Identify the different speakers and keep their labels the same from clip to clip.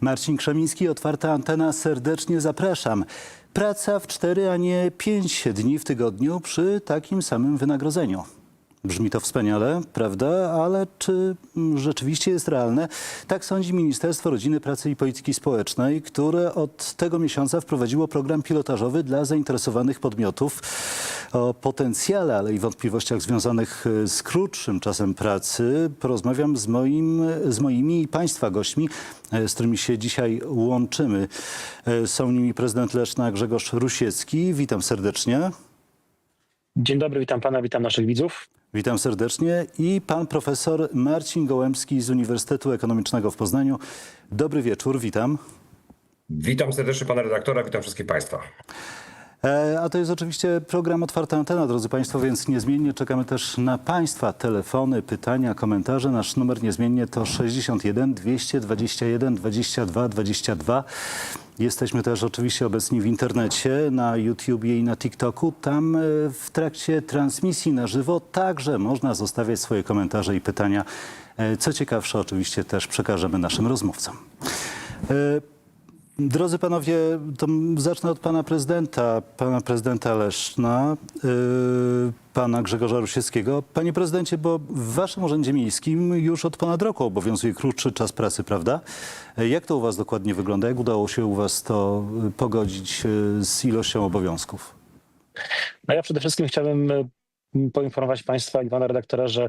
Speaker 1: Marcin Krzemiński, otwarta antena, serdecznie zapraszam. Praca w 4, a nie 5 dni w tygodniu przy takim samym wynagrodzeniu. Brzmi to wspaniale, prawda? Ale czy rzeczywiście jest realne? Tak sądzi Ministerstwo Rodziny, Pracy i Polityki Społecznej, które od tego miesiąca wprowadziło program pilotażowy dla zainteresowanych podmiotów. O potencjale, ale i wątpliwościach związanych e, z krótszym czasem pracy porozmawiam z, moim, z moimi i Państwa gośćmi, e, z którymi się dzisiaj łączymy. E, Są nimi prezydent Leszna Grzegorz Rusiecki. Witam serdecznie.
Speaker 2: Dzień dobry, witam pana, witam naszych widzów.
Speaker 1: Witam serdecznie. I pan profesor Marcin Gołębski z Uniwersytetu Ekonomicznego w Poznaniu. Dobry wieczór, witam.
Speaker 3: Witam serdecznie pana redaktora, witam wszystkich państwa.
Speaker 1: E, A to jest oczywiście program Otwarta Antena, drodzy Państwo, więc niezmiennie czekamy też na Państwa telefony, pytania, komentarze. Nasz numer niezmiennie to 61 221 22 22. Jesteśmy też oczywiście obecni w internecie, na YouTubie i na TikToku. Tam e, w trakcie transmisji na żywo także można zostawiać swoje komentarze i pytania. E, Co ciekawsze oczywiście też przekażemy naszym rozmówcom. Drodzy panowie, to zacznę od pana prezydenta, pana prezydenta Leszna, yy, pana Grzegorza Rusieckiego. Panie prezydencie, bo w waszym urzędzie miejskim już od ponad roku obowiązuje krótszy czas pracy, prawda? E, Jak to u was dokładnie wygląda? Jak udało się u was to y, pogodzić y, z ilością obowiązków?
Speaker 2: No ja przede wszystkim chciałbym e, poinformować państwa i pana redaktora, że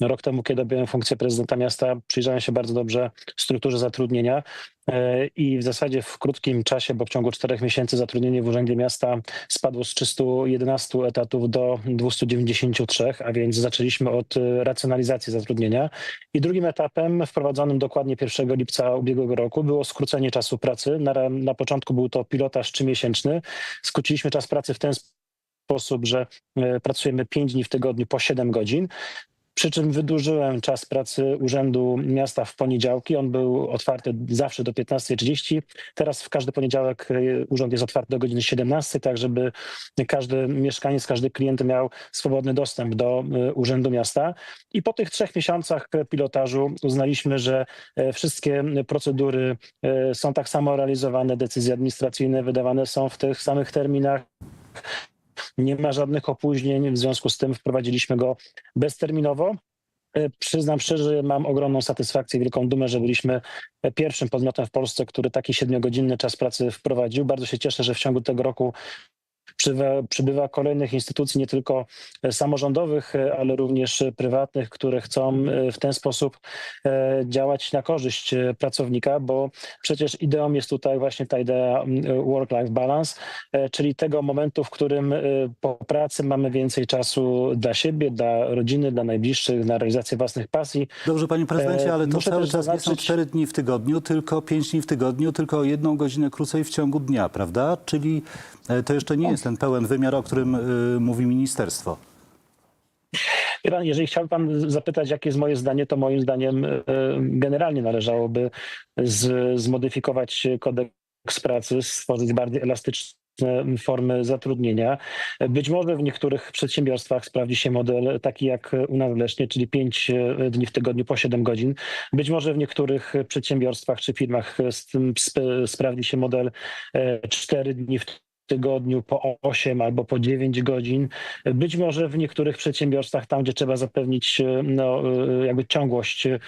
Speaker 2: rok temu, kiedy objąłem funkcję prezydenta miasta, przyjrzałem się bardzo dobrze strukturze zatrudnienia e, i w zasadzie w krótkim czasie, bo w ciągu czterech miesięcy zatrudnienie w Urzędzie Miasta spadło z 311 etatów do 293, a więc zaczęliśmy od e, racjonalizacji zatrudnienia. I drugim etapem, wprowadzonym dokładnie 1 lipca ubiegłego roku, było skrócenie czasu pracy. Na, na początku był to pilotaż trzymiesięczny. Skróciliśmy czas pracy w ten sposób, że e, pracujemy 5 dni w tygodniu po 7 godzin. Przy czym wydłużyłem czas pracy Urzędu Miasta w poniedziałki. On był otwarty zawsze do 15.30. Teraz w każdy poniedziałek e, urząd jest otwarty do godziny 17, tak żeby każdy mieszkaniec, każdy klient miał swobodny dostęp do e, Urzędu Miasta. I po tych trzech miesiącach pilotażu uznaliśmy, że wszystkie procedury są tak samo realizowane, decyzje administracyjne wydawane są w tych samych terminach. Nie ma żadnych opóźnień, w związku z tym wprowadziliśmy go bezterminowo. E, Przyznam szczerze, mam ogromną satysfakcję, wielką dumę, że byliśmy pierwszym podmiotem w Polsce, który taki siedmiogodzinny czas pracy wprowadził. Bardzo się cieszę, że w ciągu tego roku przybywa, przybywa kolejnych instytucji, nie tylko e, samorządowych, e, ale również e, prywatnych, które chcą w ten sposób działać na korzyść pracownika, bo przecież ideą jest tutaj właśnie ta idea work-life balance, czyli tego momentu, w którym po pracy mamy więcej czasu dla siebie, dla rodziny, dla najbliższych, na realizację własnych pasji.
Speaker 1: Dobrze, panie prezydencie, ale to
Speaker 2: muszę
Speaker 1: cały czas nie są
Speaker 2: zaznaczyć-
Speaker 1: 4 dni w tygodniu, tylko 5 dni w tygodniu, tylko jedną godzinę krócej w ciągu dnia, prawda? Czyli to jeszcze nie jest ten pełen wymiar, o którym y, mówi ministerstwo.
Speaker 2: Jeżeli chciałby pan zapytać, jakie jest moje zdanie, to moim zdaniem e, generalnie należałoby z, zmodyfikować kodeks pracy, stworzyć bardziej elastyczne formy zatrudnienia. Być może w niektórych przedsiębiorstwach sprawdzi się model taki jak u nas w Lesznie, czyli 5 dni w tygodniu po 7 godzin. Być może w niektórych przedsiębiorstwach czy firmach sprawdzi się model 4 dni w tygodniu po 8 albo po 9 godzin. Być może w niektórych przedsiębiorstwach, tam gdzie trzeba zapewnić e, no, e, jakby ciągłość e,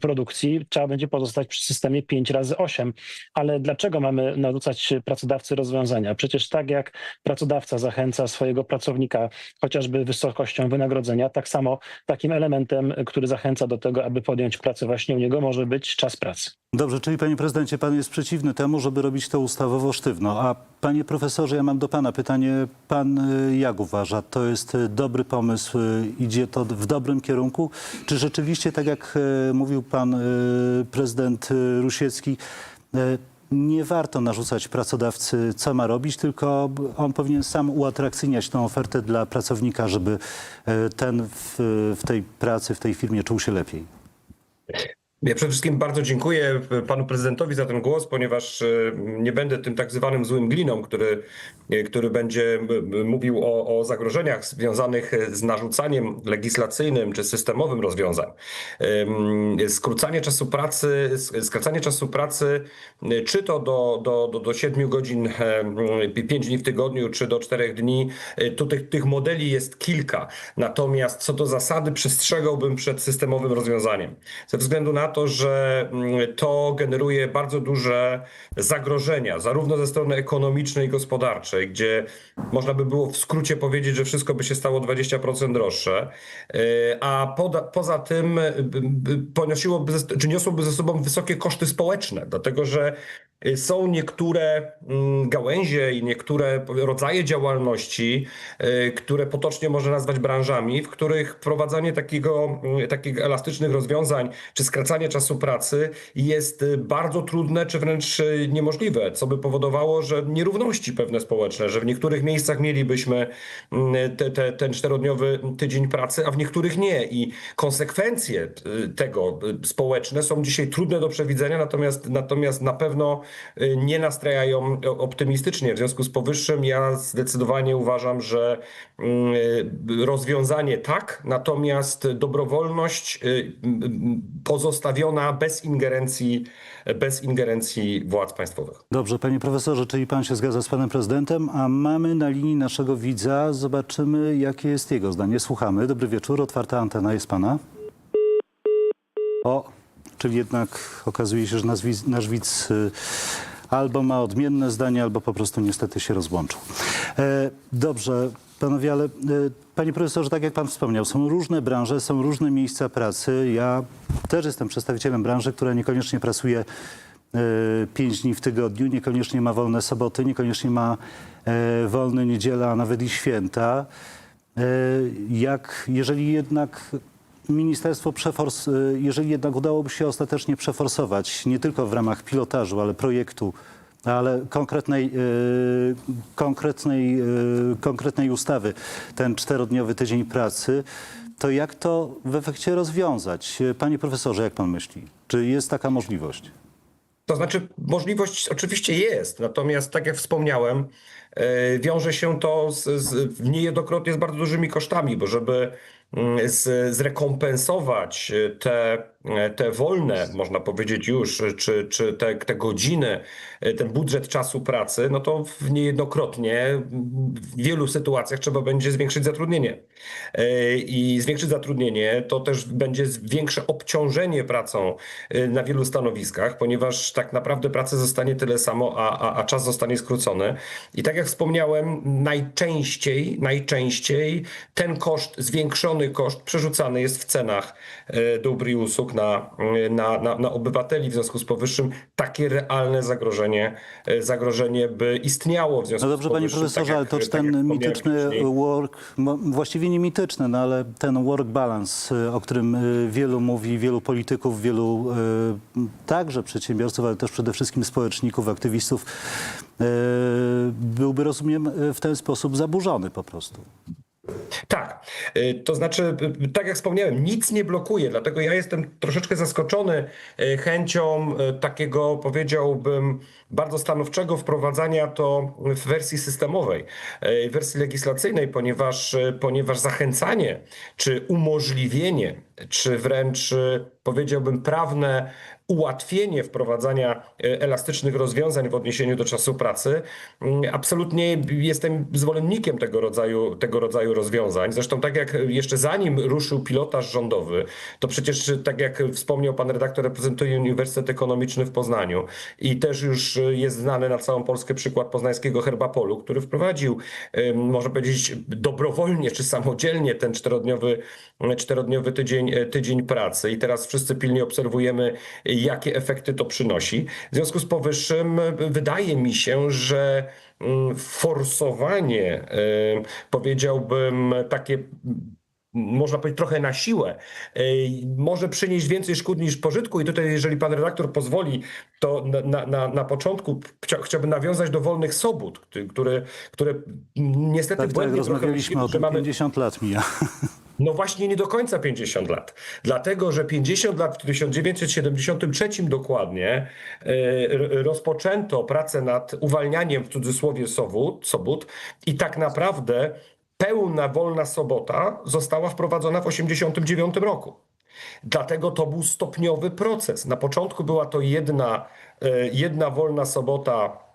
Speaker 2: produkcji, trzeba będzie pozostać przy systemie 5 razy 8. Ale dlaczego mamy narzucać pracodawcy rozwiązania? Przecież tak jak pracodawca zachęca swojego pracownika chociażby wysokością wynagrodzenia, tak samo takim elementem, który zachęca do tego, aby podjąć pracę właśnie u niego, może być czas pracy.
Speaker 1: Dobrze, czyli panie prezydencie, pan jest przeciwny temu, żeby robić to ustawowo sztywno. A panie profesorze, ja mam do pana pytanie. Pan y, jak uważa, to jest y, dobry pomysł, y, idzie to w dobrym kierunku? Czy rzeczywiście, tak jak mówił pan prezydent Rusiecki, nie warto narzucać pracodawcy, co ma robić, tylko on powinien sam uatrakcyjniać tę ofertę dla pracownika, żeby ten w, w tej pracy, w tej firmie czuł się lepiej?
Speaker 3: Ja przede wszystkim bardzo dziękuję panu prezydentowi za ten głos, ponieważ e, nie będę tym tak zwanym złym gliną, który, e, który będzie mówił o, o zagrożeniach związanych z narzucaniem legislacyjnym czy systemowym rozwiązań. Skrócanie czasu pracy, sk- skracanie czasu pracy, e, czy to do, do, do, do 7 godzin, 5 dni w tygodniu, czy do 4 dni, e, tu tych, tych modeli jest kilka. Natomiast co do zasady przestrzegałbym przed systemowym rozwiązaniem. Ze względu na to, że mm, to generuje bardzo duże zagrożenia, zarówno ze strony ekonomicznej, i gospodarczej, gdzie można by było w skrócie powiedzieć, że wszystko by się stało 20% droższe, Yy, a poda, poza tym y, ponosiłoby, czy niosłoby ze sobą wysokie koszty społeczne, dlatego że są niektóre mm, gałęzie i niektóre rodzaje działalności, y, które potocznie można nazwać branżami, w których wprowadzanie takiego, y, takich elastycznych rozwiązań czy skracanie czasu pracy jest y, bardzo trudne, czy wręcz y, niemożliwe, co by powodowało, że nierówności pewne społeczne, że w niektórych miejscach mielibyśmy mm, te, te, ten czterodniowy tydzień pracy, a w niektórych nie. I konsekwencje y, tego y, społeczne są dzisiaj trudne do przewidzenia, natomiast, natomiast na pewno y, nie nastrajają optymistycznie. W związku z powyższym ja zdecydowanie uważam, że y, rozwiązanie tak, natomiast dobrowolność y, y, pozostawiona bez ingerencji, bez ingerencji władz państwowych.
Speaker 1: Dobrze, panie profesorze, czyli pan się zgadza z panem prezydentem, a mamy na linii naszego widza. Zobaczymy, jakie jest jego zdanie. Słuchamy. Dobry wieczór, otwarta antena jest pana. O, czyli jednak okazuje się, że nasz nasz widz y, albo ma odmienne zdanie, albo po prostu niestety się rozłączył. E, dobrze, panowie, ale e, panie profesorze, tak jak pan wspomniał, są różne branże, są różne miejsca pracy. Ja też jestem przedstawicielem branży, która niekoniecznie pracuje e, pięć dni w tygodniu, niekoniecznie ma wolne soboty, niekoniecznie ma wolne niedziela, a nawet i święta. Jak, jeżeli jednak ministerstwo przefors, e, jeżeli jednak udałoby się ostatecznie przeforsować, nie tylko w ramach pilotażu, ale projektu, ale konkretnej, e, konkretnej, e, konkretnej ustawy, ten czterodniowy tydzień pracy, to jak to w efekcie rozwiązać? Panie profesorze, jak pan myśli? Czy jest taka możliwość?
Speaker 3: To znaczy, możliwość oczywiście jest, natomiast tak jak wspomniałem, wiąże się to z, z niejednokrotnie z bardzo dużymi kosztami, bo żeby zrekompensować te, te wolne, można powiedzieć już, czy, czy te, te godziny, e, ten budżet czasu pracy, no to niejednokrotnie w wielu sytuacjach trzeba będzie zwiększyć zatrudnienie. E, I zwiększyć zatrudnienie to też będzie większe obciążenie pracą e, na wielu stanowiskach, ponieważ tak naprawdę pracy zostanie tyle samo, a, a, a czas zostanie skrócony. I tak jak wspomniałem, najczęściej, najczęściej ten koszt, zwiększony koszt przerzucany jest w cenach e, dóbr i usług na, e, na, na, na obywateli. W związku z powyższym takie realne zagrożenie, e, zagrożenie by istniało. W związku
Speaker 1: No dobrze,
Speaker 3: z
Speaker 1: panie
Speaker 3: powyższym,
Speaker 1: profesorze,
Speaker 3: tak
Speaker 1: ale
Speaker 3: jak-
Speaker 1: to czy
Speaker 3: tak
Speaker 1: ten mityczny
Speaker 3: wcześniej,
Speaker 1: work, właściwie nie mityczny, no ale ten work balance, y, o którym y, wielu mówi, wielu polityków, wielu y, także przedsiębiorców, ale też przede wszystkim społeczników, aktywistów, y, byłby, rozumiem, y, w ten sposób zaburzony po prostu.
Speaker 3: Tak, y, to znaczy, y, tak jak wspomniałem, nic nie blokuje, dlatego ja jestem troszeczkę zaskoczony y, chęcią y, takiego, powiedziałbym, bardzo stanowczego wprowadzania to w wersji systemowej, y, w wersji legislacyjnej, ponieważ, y, ponieważ zachęcanie czy umożliwienie, czy wręcz y, powiedziałbym prawne ułatwienie wprowadzania e, elastycznych rozwiązań w odniesieniu do czasu pracy. Mm, Absolutnie jestem zwolennikiem tego rodzaju, tego rodzaju rozwiązań. Zresztą tak jak jeszcze zanim ruszył pilotaż rządowy, to przecież tak jak wspomniał pan redaktor, reprezentuje Uniwersytet Ekonomiczny w Poznaniu i też już jest znany na całą Polskę przykład poznańskiego Herbapolu, który wprowadził, można powiedzieć, dobrowolnie czy samodzielnie ten czterodniowy, czterodniowy tydzień, e, tydzień pracy i teraz wszyscy pilnie obserwujemy, jakie efekty to przynosi. W związku z powyższym e, wydaje mi się, że mm, forsowanie, e, powiedziałbym, takie mm, można powiedzieć trochę na siłę, e, może przynieść więcej szkód niż pożytku. I tutaj, jeżeli pan redaktor pozwoli, to na, na, na początku chcia, chciałbym nawiązać do wolnych sobót, które, które niestety
Speaker 1: Tak, tak,
Speaker 3: błędnie trochę
Speaker 1: rozmawialiśmy o tym,
Speaker 3: mamy
Speaker 1: 50 lat mija.
Speaker 3: No właśnie nie do końca 50 lat. Dlatego, że 50 lat w 1973 dokładnie e, rozpoczęto pracę nad uwalnianiem w cudzysłowie sobót, i tak naprawdę pełna wolna sobota została wprowadzona w 89 roku. Dlatego to był stopniowy proces. Na początku była to jedna, e, jedna wolna sobota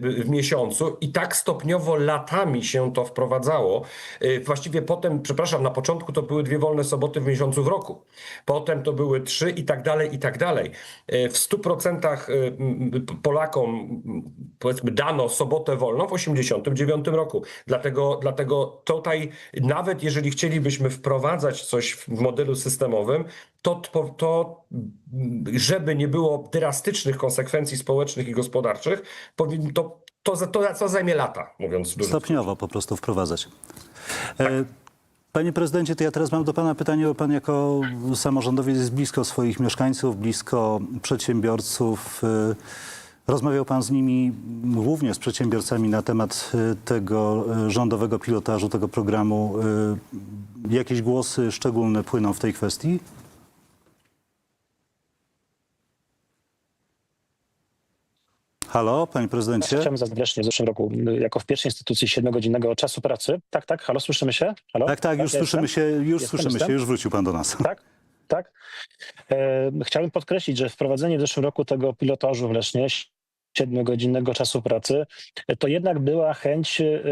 Speaker 3: w miesiącu i tak stopniowo latami się to wprowadzało. E, Właściwie potem, przepraszam, na początku to były dwie wolne soboty w miesiącu w roku. Potem to były trzy i tak dalej, i tak dalej. E, W 100% e, m, Polakom powiedzmy dano sobotę wolną w 89 roku. Dlatego, dlatego tutaj nawet jeżeli chcielibyśmy wprowadzać coś w modelu systemowym, to, to, żeby nie było drastycznych konsekwencji społecznych i gospodarczych, to, to, to, to zajmie lata, mówiąc dużo.
Speaker 1: Stopniowo po prostu wprowadzać. E, Panie prezydencie, to ja teraz mam do pana pytanie, bo pan jako samorządowiec jest blisko swoich mieszkańców, blisko przedsiębiorców. E, Rozmawiał pan z nimi, głównie z przedsiębiorcami, na temat e, tego rządowego pilotażu, tego programu. Jakieś głosy szczególne płyną w tej kwestii? Halo, panie prezydencie?
Speaker 2: Chciałem zaznaczyć w zeszłym roku y, jako w pierwszej instytucji 7-godzinnego czasu pracy. Tak, tak, halo, słyszymy się? Halo?
Speaker 1: Tak, tak, już
Speaker 2: ja
Speaker 1: słyszymy
Speaker 2: jestem?
Speaker 1: się, już
Speaker 2: Jestem,
Speaker 1: słyszymy
Speaker 2: jestem?
Speaker 1: się, już wrócił pan do nas.
Speaker 2: Tak, tak. E, chciałbym podkreślić, że wprowadzenie w zeszłym roku tego pilotażu w Lesznie, siedmiogodzinnego czasu pracy, e, to jednak była chęć e, e,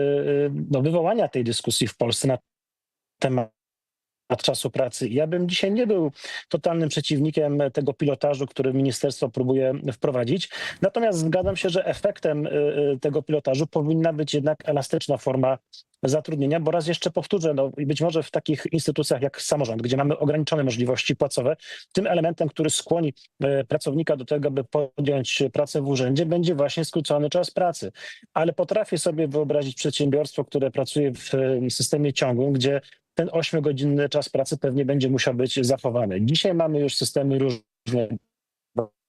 Speaker 2: no, wywołania tej dyskusji w Polsce na temat czasu pracy. Ja bym dzisiaj nie był totalnym przeciwnikiem tego pilotażu, który ministerstwo próbuje wprowadzić. Natomiast zgadzam się, że efektem y, y, tego pilotażu powinna być jednak elastyczna forma zatrudnienia, bo raz jeszcze powtórzę, no, być może w takich instytucjach jak samorząd, gdzie mamy ograniczone możliwości płacowe, tym elementem, który skłoni y, pracownika do tego, by podjąć pracę w urzędzie, będzie właśnie skrócony czas pracy. Ale potrafię sobie wyobrazić przedsiębiorstwo, które pracuje w systemie ciągłym, gdzie ten ośmiogodzinny czas pracy pewnie będzie musiał być zachowany. Dzisiaj mamy już systemy różne.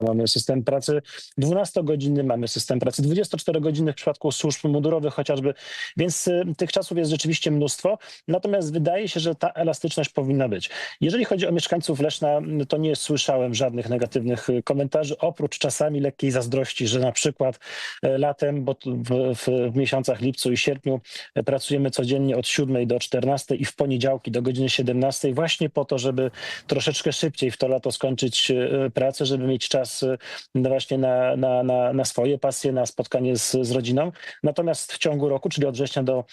Speaker 2: Mamy system pracy 12-godzinny, mamy system pracy 24-godzinny w przypadku służb mundurowych chociażby, więc y, tych czasów jest rzeczywiście mnóstwo. Natomiast wydaje się, że ta elastyczność powinna być. Jeżeli chodzi o mieszkańców Leszna, y, to nie słyszałem żadnych negatywnych y, komentarzy, oprócz czasami lekkiej zazdrości, że na przykład y, latem, bo w, w, miesiącach lipcu i sierpniu pracujemy codziennie od 7 do 14 i w poniedziałki do godziny 17 właśnie po to, żeby troszeczkę szybciej w to lato skończyć pracę, żeby mieć czas y, no właśnie na, na, na, na swoje pasje, na spotkanie z, z rodziną. Natomiast w ciągu roku, czyli od września do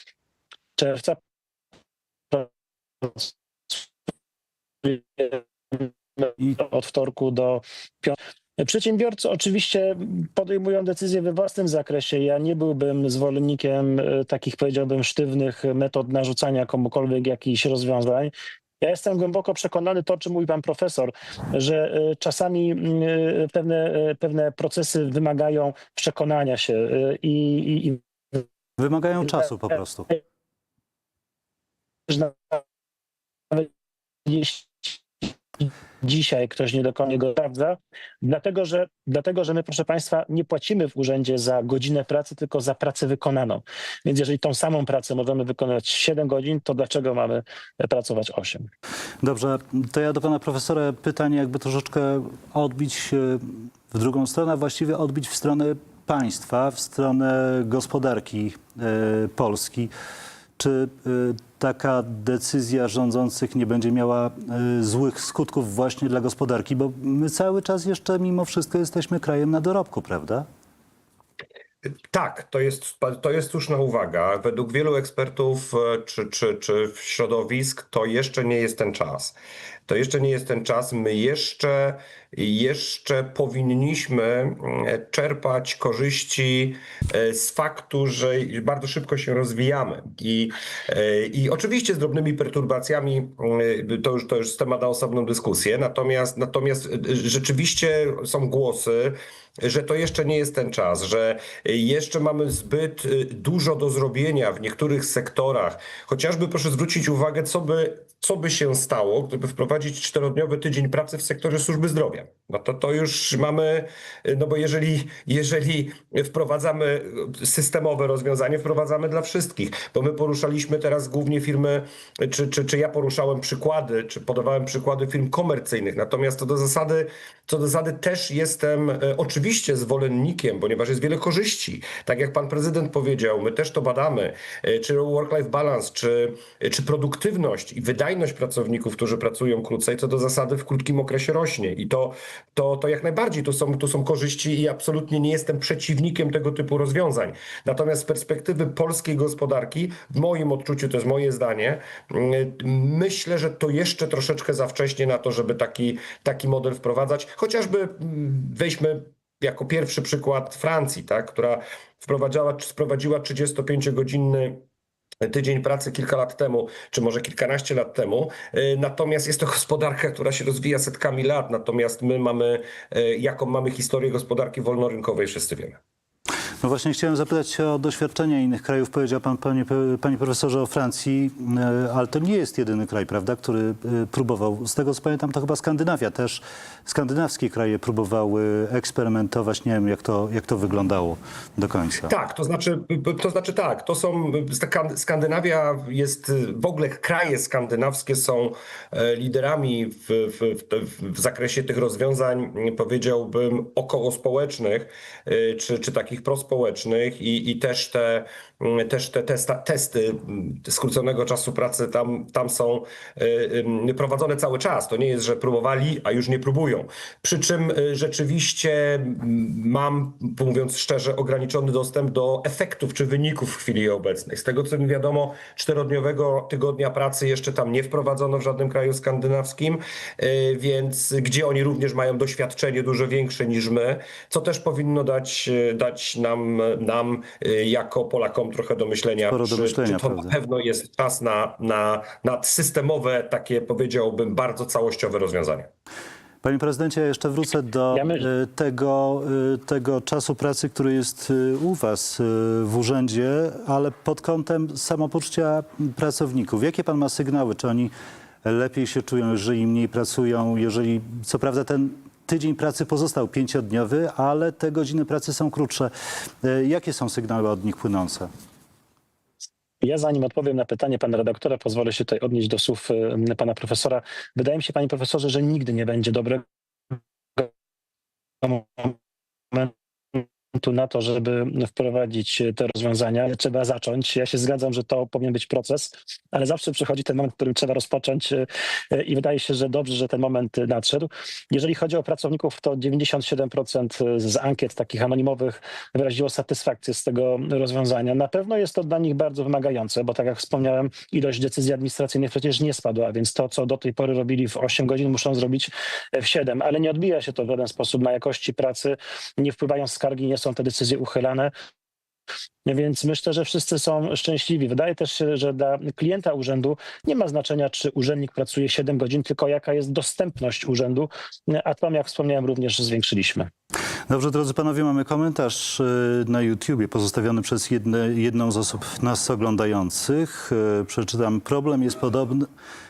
Speaker 2: czerwca, od wtorku do piątku. Przedsiębiorcy oczywiście podejmują decyzje we własnym zakresie. Ja nie byłbym zwolennikiem e, takich, powiedziałbym, sztywnych metod narzucania komukolwiek jakichś rozwiązań. Ja jestem głęboko przekonany, to o czym mówi pan profesor, że e, czasami e, pewne, e, pewne procesy wymagają przekonania się i, i, i
Speaker 1: wymagają czasu po prostu.
Speaker 2: nawet jeśli dzisiaj ktoś nie do końca go sprawdza, dlatego że, dlatego że my, proszę Państwa, nie płacimy w urzędzie za godzinę pracy, tylko za pracę wykonaną. Więc jeżeli tą samą pracę możemy wykonać 7 godzin, to dlaczego mamy pracować 8?
Speaker 1: Dobrze, to ja do pana profesora pytanie, jakby troszeczkę odbić się w drugą stronę, właściwie odbić w stronę państwa, w stronę gospodarki e, Polski. Czy e, taka decyzja rządzących nie będzie miała e, złych skutków właśnie dla gospodarki? Bo my cały czas jeszcze mimo wszystko jesteśmy krajem na dorobku, prawda?
Speaker 3: Tak, to jest, to jest słuszna uwaga. Według wielu ekspertów e, czy, czy, czy środowisk to jeszcze nie jest ten czas. To jeszcze nie jest ten czas. My jeszcze, jeszcze powinniśmy mm, czerpać korzyści e, z faktu, że bardzo szybko się rozwijamy. I, e, i oczywiście z drobnymi perturbacjami to już, to już temat na osobną dyskusję. Natomiast, natomiast e, rzeczywiście są głosy, że to jeszcze nie jest ten czas, że jeszcze mamy zbyt dużo do zrobienia w niektórych sektorach. Chociażby proszę zwrócić uwagę, co by, co by się stało, gdyby wprowadzić czterodniowy tydzień pracy w sektorze służby zdrowia. No to to już mamy, no bo jeżeli, jeżeli wprowadzamy systemowe rozwiązanie, wprowadzamy dla wszystkich, bo my poruszaliśmy teraz głównie firmy, czy, czy, czy ja poruszałem przykłady, czy podawałem przykłady firm komercyjnych, natomiast co do zasady, co do zasady też jestem e, oczywiście zwolennikiem, ponieważ jest wiele korzyści. Tak jak pan prezydent powiedział, my też to badamy, e, czy work-life balance, czy, czy produktywność i wydajność pracowników, którzy pracują krócej, co do zasady w krótkim okresie rośnie i to, to, to jak najbardziej tu są, tu są korzyści i absolutnie nie jestem przeciwnikiem tego typu rozwiązań. Natomiast z perspektywy polskiej gospodarki, w moim odczuciu, to jest moje zdanie, mm, myślę, że to jeszcze troszeczkę za wcześnie na to, żeby taki, taki model wprowadzać. Chociażby mm, weźmy jako pierwszy przykład Francji, tak, która wprowadzała, wprowadziła 35-godzinny tydzień pracy kilka lat temu, czy może kilkanaście lat temu. Y, Natomiast jest to gospodarka, która się rozwija setkami lat, natomiast my mamy, y, jaką mamy historię gospodarki wolnorynkowej, wszyscy wiemy.
Speaker 1: No właśnie chciałem zapytać o doświadczenia innych krajów. Powiedział pan, panie, panie profesorze, o Francji, e, ale to nie jest jedyny kraj, prawda, który e, próbował. Z tego co pamiętam, to chyba Skandynawia też. Skandynawskie kraje próbowały eksperymentować. Nie wiem, jak to, jak to wyglądało do końca.
Speaker 3: Tak, to znaczy, to znaczy tak, to są, Skan- Skandynawia jest, w ogóle kraje skandynawskie są e, liderami w, w, w, w zakresie tych rozwiązań, powiedziałbym, około społecznych, e, czy, czy takich prospołecznych i, i też te, też te testa, testy skróconego czasu pracy tam, tam są e, prowadzone cały czas. To nie jest, że próbowali, a już nie próbują. Przy czym e, rzeczywiście mam, mówiąc szczerze, ograniczony dostęp do efektów czy wyników w chwili obecnej. Z tego co mi wiadomo, czterodniowego tygodnia pracy jeszcze tam nie wprowadzono w żadnym kraju skandynawskim, więc gdzie oni również mają doświadczenie dużo większe niż my, co też powinno dać, dać nam, nam jako Polakom trochę do myślenia,
Speaker 1: Sporo do
Speaker 3: czy,
Speaker 1: myślenia,
Speaker 3: czy to
Speaker 1: prawda.
Speaker 3: na pewno jest czas na, na, na systemowe, takie powiedziałbym bardzo całościowe rozwiązania.
Speaker 1: Panie prezydencie, ja jeszcze wrócę do e, tego, e, tego czasu pracy, który jest e, u Was w urzędzie, ale pod kątem samopoczucia pracowników. Jakie Pan ma sygnały? Czy oni lepiej się czują, jeżeli mniej pracują? Jeżeli, co prawda ten tydzień pracy pozostał pięciodniowy, ale te godziny pracy są krótsze. E, Jakie są sygnały od nich płynące?
Speaker 2: Ja zanim odpowiem na pytanie pana redaktora, pozwolę się tutaj odnieść do słów y, pana profesora. Wydaje mi się, panie profesorze, że nigdy nie będzie dobrego momentu na to, żeby wprowadzić te rozwiązania. Trzeba zacząć. Ja się zgadzam, że to powinien być proces, ale zawsze przychodzi ten moment, w którym trzeba rozpocząć y, i wydaje się, że dobrze, że ten moment nadszedł. Jeżeli chodzi o pracowników, to 97% z ankiet takich anonimowych wyraziło satysfakcję z tego rozwiązania. Na pewno jest to dla nich bardzo wymagające, bo tak jak wspomniałem, ilość decyzji administracyjnych przecież nie spadła, więc to, co do tej pory robili w 8 godzin, muszą zrobić w 7, ale nie odbija się to w żaden sposób na jakości pracy, nie wpływają skargi, nie są te decyzje uchylane. Więc myślę, że wszyscy są szczęśliwi. Wydaje też się, że dla klienta urzędu nie ma znaczenia, czy urzędnik pracuje 7 godzin, tylko jaka jest dostępność urzędu, a tam, jak wspomniałem, również zwiększyliśmy.
Speaker 1: Dobrze, drodzy panowie, mamy komentarz y, na YouTubie pozostawiony przez jedne, jedną z osób nas oglądających. Y, Przeczytam. Problem jest podobny.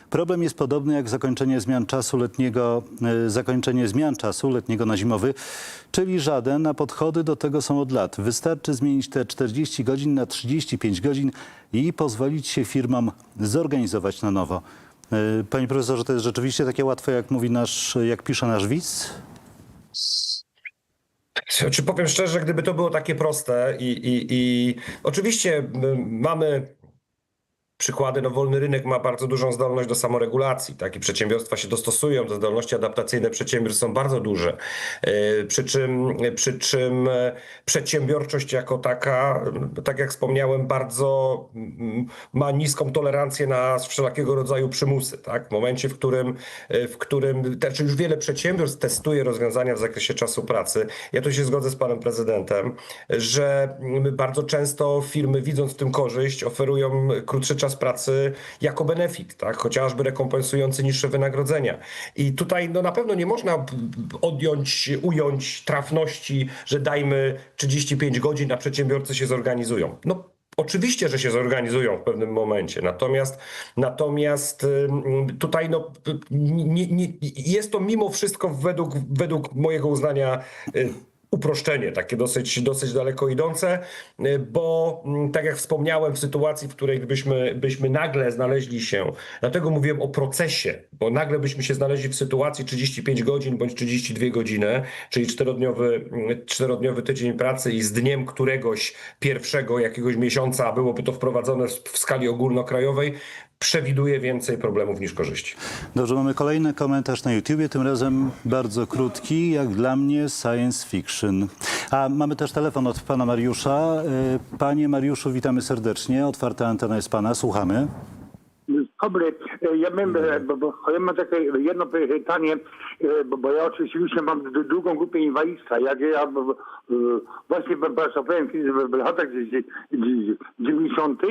Speaker 1: Problem jest podobny jak zakończenie zmian czasu letniego, y, zakończenie zmian czasu letniego na zimowy, czyli żaden, a podchody do tego są od lat. Wystarczy zmienić te 40 godzin na 35 godzin i pozwolić się firmom zorganizować na nowo. Y, Panie profesorze, to jest rzeczywiście takie łatwe, jak mówi nasz, jak pisze nasz widz?
Speaker 3: Czy powiem szczerze, gdyby to było takie proste i, i, i oczywiście mamy przykłady, no wolny rynek ma bardzo dużą zdolność do samoregulacji, tak, i przedsiębiorstwa się dostosują, te zdolności adaptacyjne przedsiębiorstw są bardzo duże, E, przy czym, przy czym e, przedsiębiorczość jako taka, tak jak wspomniałem, bardzo ma niską tolerancję na wszelkiego rodzaju przymusy, tak, w momencie, w którym, e, w którym, znaczy już wiele przedsiębiorstw testuje rozwiązania w zakresie czasu pracy, ja tu się zgodzę z panem prezydentem, że bardzo często firmy widząc w tym korzyść oferują krótsze czasy czas pracy jako benefit, tak? chociażby rekompensujący niższe wynagrodzenia. I tutaj no, na pewno nie można odjąć, ująć trafności, że dajmy 35 godzin, a przedsiębiorcy się zorganizują. No, Oczywiście, że się zorganizują w pewnym momencie, natomiast, natomiast tutaj no, nie, nie, jest to mimo wszystko według, według mojego uznania y, uproszczenie, takie dosyć, dosyć daleko idące, y, bo mm, tak jak wspomniałem, w sytuacji, w której byśmy, byśmy nagle znaleźli się, dlatego mówiłem o procesie, bo nagle byśmy się znaleźli w sytuacji 35 godzin bądź 32 godziny, czyli czterodniowy, mm, czterodniowy tydzień pracy i z dniem któregoś pierwszego jakiegoś miesiąca byłoby to wprowadzone w skali ogólnokrajowej, przewiduje więcej problemów niż korzyści.
Speaker 1: Dobrze, mamy kolejny komentarz na YouTubie, tym razem bardzo krótki, jak dla mnie science fiction. A mamy też telefon od pana Mariusza. Y, Panie Mariuszu, witamy serdecznie. Otwarta antena jest pana, słuchamy.
Speaker 4: Dobry, ja mam, bo, bo ja mam takie jedno pytanie, e, bo, bo ja oczywiście mam drugą grupę inwalidztwa. Jak ja b- b- właśnie pracowałem w latach 90.,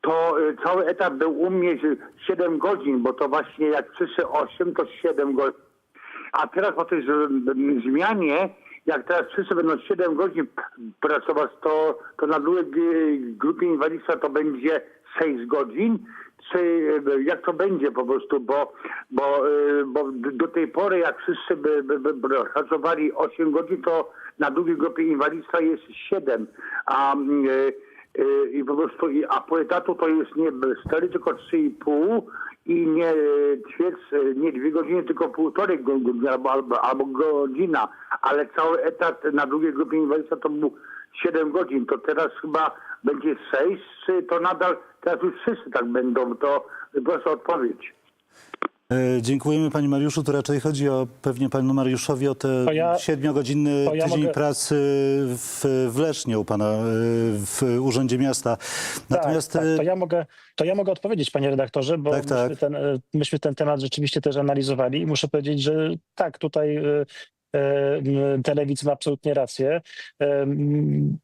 Speaker 4: to e, cały etap był u mnie 7 godzin, bo to właśnie jak przyszły 8, to 7 godzin. A teraz po tej zmianie, jak teraz wszyscy będą 7 godzin pracować, to, to na drugiej grupie inwalidztwa to będzie 6 godzin. Czy e, jak to będzie po prostu, bo, bo, e, bo do tej pory jak wszyscy by, by, by pracowali 8 godzin, to na drugiej grupie inwalidztwa jest 7. A mm, e, i po prostu, a po etatu to jest nie 4, tylko 3,5 i nie e, ćwierć, e, nie dwie godziny, tylko półtorej go- godziny albo, albo, albo godzina, ale cały etat na drugiej grupie inwalidztwa to był 7 godzin, to teraz chyba będzie 6, czy to nadal, teraz już wszyscy tak będą, to proszę odpowiedź.
Speaker 1: E, Dziękujemy panie Mariuszu. To raczej chodzi o pewnie panu Mariuszowi o te
Speaker 2: To ja-
Speaker 1: siedmiogodzinny
Speaker 2: ja
Speaker 1: tydzień
Speaker 2: mogę-
Speaker 1: pracy w, w Lesznie u pana e, w Urzędzie Miasta. Natomiast
Speaker 2: tak, tak, to, ja mogę, to ja mogę odpowiedzieć, panie redaktorze, bo
Speaker 1: Tak, tak.
Speaker 2: myśmy, Ten, myśmy ten temat rzeczywiście też analizowali i muszę powiedzieć, że tak, tutaj m, Telewiz ma absolutnie rację.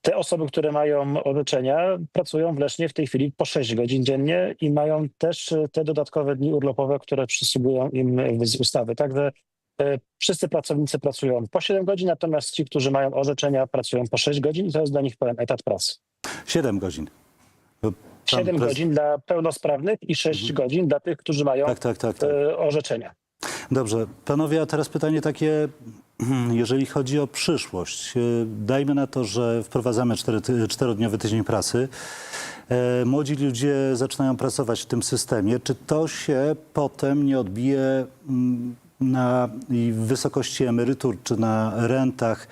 Speaker 2: Te osoby, które mają orzeczenia, pracują w Lesznie w tej chwili po 6 godzin dziennie i mają też e, te dodatkowe dni urlopowe, które przysługują im z ustawy. Także e, wszyscy pracownicy pracują po 7 godzin, natomiast ci, którzy mają orzeczenia, pracują po 6 godzin i to jest dla nich pełen etat pracy.
Speaker 1: 7 godzin. Bo pan
Speaker 2: 7
Speaker 1: prez-
Speaker 2: godzin dla pełnosprawnych i 6 godzin dla tych, którzy mają
Speaker 1: Tak, tak, tak. tak.
Speaker 2: e, orzeczenia.
Speaker 1: Dobrze. Panowie, a teraz pytanie takie, jeżeli chodzi o przyszłość. e, Dajmy na to, że wprowadzamy cztery, czterodniowy tydzień pracy. E, Młodzi ludzie zaczynają pracować w tym systemie. Czy to się potem nie odbije mm, na wysokości emerytur czy na rentach?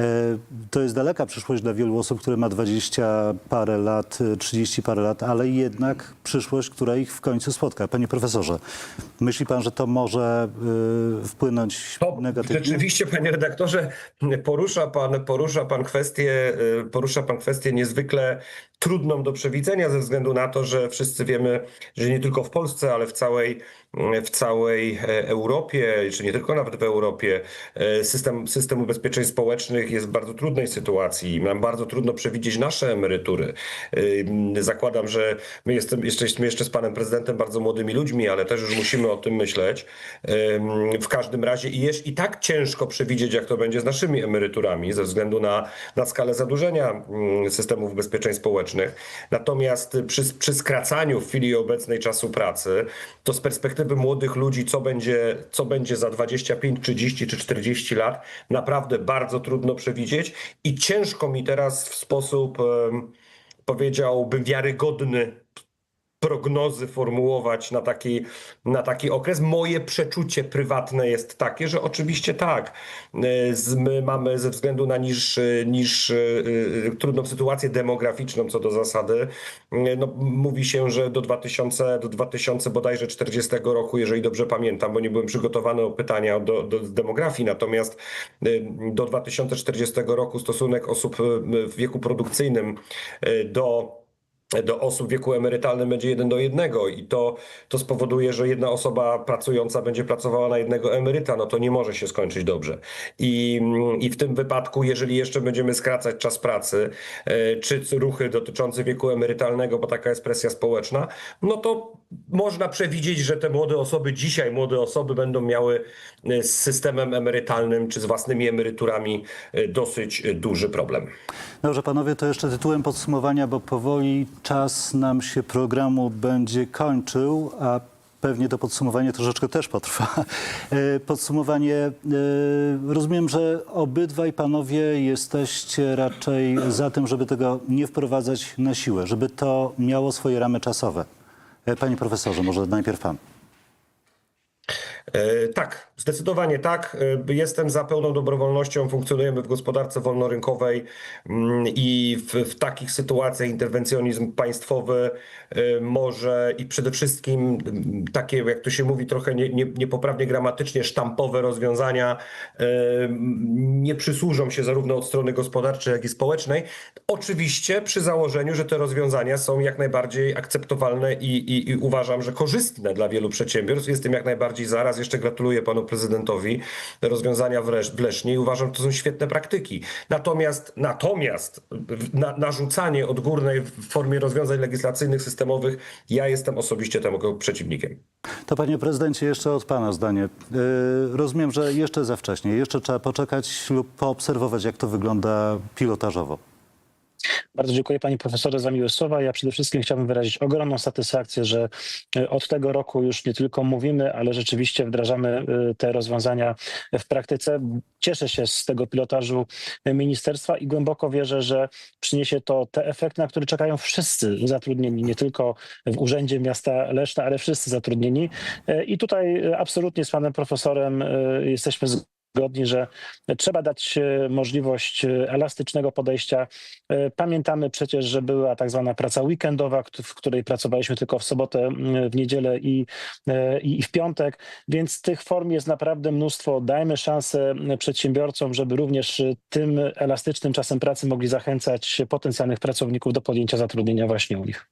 Speaker 1: E, To jest daleka przyszłość dla wielu osób, które ma 20 parę lat, e, 30 parę lat, ale jednak przyszłość, która ich w końcu spotka. Panie profesorze, myśli pan, że to może y, wpłynąć
Speaker 3: To
Speaker 1: negatywnie?
Speaker 3: rzeczywiście, panie redaktorze, porusza pan, porusza pan kwestię, porusza pan kwestię niezwykle trudną do przewidzenia ze względu na to, że wszyscy wiemy, że nie tylko w Polsce, ale w całej, w całej e, Europie, czy nie tylko nawet w Europie, e, system, system ubezpieczeń społecznych jest w bardzo trudnej sytuacji. Nam bardzo trudno przewidzieć nasze emerytury. Y, Zakładam, że my jestem, jesteśmy jeszcze z panem prezydentem bardzo młodymi ludźmi, ale też już musimy o tym myśleć. W każdym razie i jest i tak ciężko przewidzieć, jak to będzie z naszymi emeryturami ze względu na, na skalę zadłużenia mm, systemów ubezpieczeń społecznych. Natomiast przy, przy skracaniu w chwili obecnej czasu pracy, to z perspektywy młodych ludzi, co będzie, co będzie za 25, 30 czy 40 lat, naprawdę bardzo trudno przewidzieć. I ciężko mi teraz w sposób, powiedziałbym, wiarygodny prognozy formułować na taki, na taki okres. Moje przeczucie prywatne jest takie, że oczywiście tak. My mamy ze względu na niż, niż y, trudną sytuację demograficzną co do zasady, no, mówi się, że do 2000, do 2000 bodajże 40 roku, jeżeli dobrze pamiętam, bo nie byłem przygotowany o pytania do, do demografii, natomiast y, do 2040 roku stosunek osób y, w wieku produkcyjnym do do osób w wieku emerytalnym będzie jeden do jednego i to, to spowoduje, że jedna osoba pracująca będzie pracowała na jednego emeryta, no to nie może się skończyć dobrze. I, i w tym wypadku, jeżeli jeszcze będziemy skracać czas pracy, e, czy ruchy dotyczące wieku emerytalnego, bo taka jest presja społeczna, no to można przewidzieć, że te młode osoby, dzisiaj młode osoby będą miały e, z systemem emerytalnym czy z własnymi emeryturami e, dosyć duży problem.
Speaker 1: Dobrze, panowie, to jeszcze tytułem podsumowania, bo powoli czas nam się programu będzie kończył, a pewnie to podsumowanie troszeczkę też potrwa. E, Podsumowanie. e, Rozumiem, że obydwaj panowie jesteście raczej za tym, żeby tego nie wprowadzać na siłę, żeby to miało swoje ramy czasowe. E, Panie profesorze, może najpierw pan.
Speaker 3: E, Tak, zdecydowanie tak. E, Jestem za pełną dobrowolnością. Funkcjonujemy w gospodarce wolnorynkowej mm, i w, w takich sytuacjach interwencjonizm państwowy e, może i przede wszystkim mm, takie, jak to się mówi, trochę nie, nie, niepoprawnie gramatycznie, sztampowe rozwiązania nie przysłużą się zarówno od strony gospodarczej, jak i społecznej. Oczywiście przy założeniu, że te rozwiązania są jak najbardziej akceptowalne i, i, i uważam, że korzystne dla wielu przedsiębiorstw. Jestem jak najbardziej za. Jeszcze gratuluję panu prezydentowi rozwiązania w Lesz- w Lesznie uważam, że to są świetne praktyki. Natomiast, natomiast na, narzucanie odgórnej w formie rozwiązań legislacyjnych, systemowych, ja jestem osobiście temu przeciwnikiem.
Speaker 1: To panie prezydencie, jeszcze od pana zdanie. E, Rozumiem, że jeszcze za wcześnie, jeszcze trzeba poczekać lub poobserwować, jak to wygląda pilotażowo.
Speaker 2: Bardzo dziękuję panie profesorze za miłe słowa. Ja przede wszystkim chciałbym wyrazić ogromną satysfakcję, że e, od tego roku już nie tylko mówimy, ale rzeczywiście wdrażamy e, te rozwiązania w praktyce. Cieszę się z tego pilotażu ministerstwa i głęboko wierzę, że przyniesie to te efekty, na które czekają wszyscy zatrudnieni, nie tylko w Urzędzie Miasta Leszna, ale wszyscy zatrudnieni. E, I tutaj absolutnie z panem profesorem jesteśmy zgodni, że trzeba dać e, możliwość e, elastycznego podejścia. E, Pamiętamy przecież, że była tak zwana praca weekendowa, w której pracowaliśmy tylko w sobotę, w niedzielę i, i i w piątek, więc tych form jest naprawdę mnóstwo. Dajmy szansę przedsiębiorcom, żeby również tym elastycznym czasem pracy mogli zachęcać potencjalnych pracowników do podjęcia zatrudnienia właśnie u nich.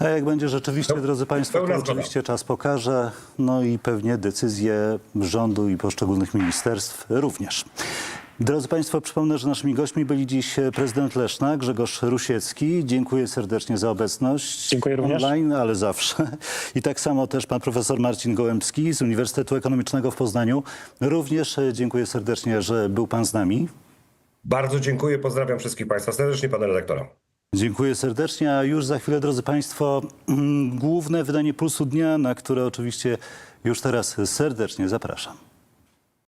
Speaker 1: A jak będzie rzeczywiście,
Speaker 3: No,
Speaker 1: drodzy Państwo, to oczywiście czas pokaże. No i pewnie decyzje rządu i poszczególnych ministerstw również. Drodzy Państwo, przypomnę, że naszymi gośćmi byli dziś prezydent Leszna, Grzegorz Rusiecki. Dziękuję serdecznie za obecność.
Speaker 2: Dziękuję również.
Speaker 1: Online, ale zawsze. I tak samo też pan profesor Marcin Gołębski z Uniwersytetu Ekonomicznego w Poznaniu. Również dziękuję serdecznie, że był pan z nami.
Speaker 3: Bardzo dziękuję, pozdrawiam wszystkich państwa serdecznie, pana redaktora.
Speaker 1: Dziękuję serdecznie, a już za chwilę, drodzy Państwo, mm, główne wydanie Pulsu Dnia, na które oczywiście już teraz serdecznie zapraszam.